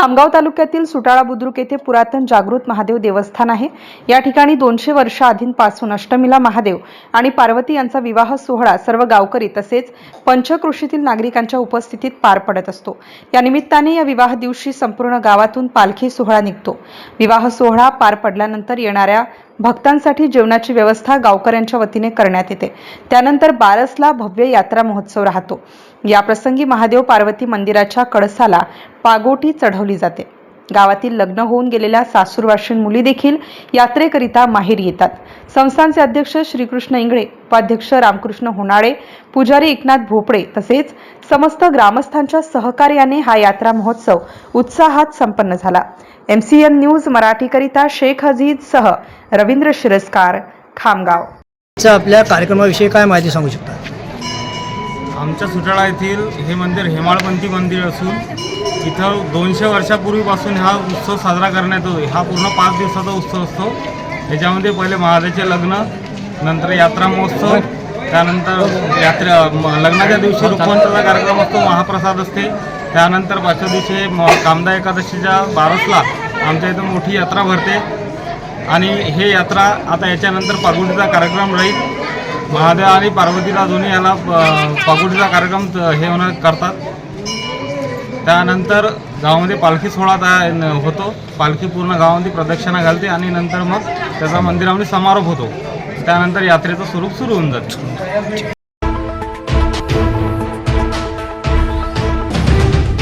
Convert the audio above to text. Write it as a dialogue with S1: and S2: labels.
S1: खामगाव तालुक्यातील सुटाळा बुद्रुक येथे पुरातन जागृत महादेव देवस्थान आहे. या ठिकाणी दोनशे वर्ष आधींपासून अष्टमीला महादेव आणि पार्वती यांचा विवाह सोहळा सर्व गावकरी तसेच पंचकृषीतील नागरिकांच्या उपस्थितीत पार पडत असतो. या निमित्ताने या विवाह दिवशी संपूर्ण गावातून पालखी सोहळा निघतो. विवाह सोहळा पार पडल्यानंतर येणाऱ्या भक्तांसाठी जेवणाची व्यवस्था गावकऱ्यांच्या वतीने करण्यात येते. त्यानंतर बारसला भव्य यात्रा महोत्सव राहतो. या प्रसंगी महादेव पार्वती मंदिराच्या कळसाला पागोटी चढवली जाते. गावातील लग्न होऊन गेलेल्या सासूरवाशीन मुली देखील यात्रेकरिता माहेर येतात. संस्थानचे अध्यक्ष श्रीकृष्ण इंगळे उपाध्यक्ष रामकृष्ण होनाळे पुजारी एकनाथ भोपळे तसेच समस्त ग्रामस्थांच्या सहकार्याने हा यात्रा महोत्सव उत्साहात संपन्न झाला. एमसीएन न्यूज मराठीकरिता शेख हजीद सह रवींद्र शिरस्कार खामगाव.
S2: आपल्या कार्यक्रमाविषयी काय माहिती सांगू शकता?
S3: आमच्या सुटाळा येथील हे मंदिर हेमाळपंथी मंदिर असून इथं दोनशे वर्षापूर्वीपासून हा उत्सव साजरा करण्यात येतो. हा पूर्ण पाच दिवसाचा उत्सव असतो. याच्यामध्ये पहिले महादेवचे लग्न नंतर यात्रा महोत्सव त्यानंतर यात्रा म- लग्नाच्या दिवशी रुखवंताचा कार्यक्रम असतो महाप्रसाद असते. त्यानंतर पाचव्या दिवशी म- कामदा एकादशीच्या बारसला आमच्या इथं मोठी यात्रा भरते. आणि हे यात्रा आता याच्यानंतर पागुडीचा कार्यक्रम राहील. महादेव आणि पार्वतीला दोन्ही याला अ, पागुडीचा कार्यक्रम हे होणार करतात. त्यानंतर गावामध्ये पालखी सोहळा तया- होतो. पालखी पूर्ण गावामध्ये प्रदक्षिणा घालते आणि नंतर मग त्याचा मंदिरामध्ये समारोप होतो. त्यानंतर यात्रेचं स्वरूप सुरू होऊन जाते.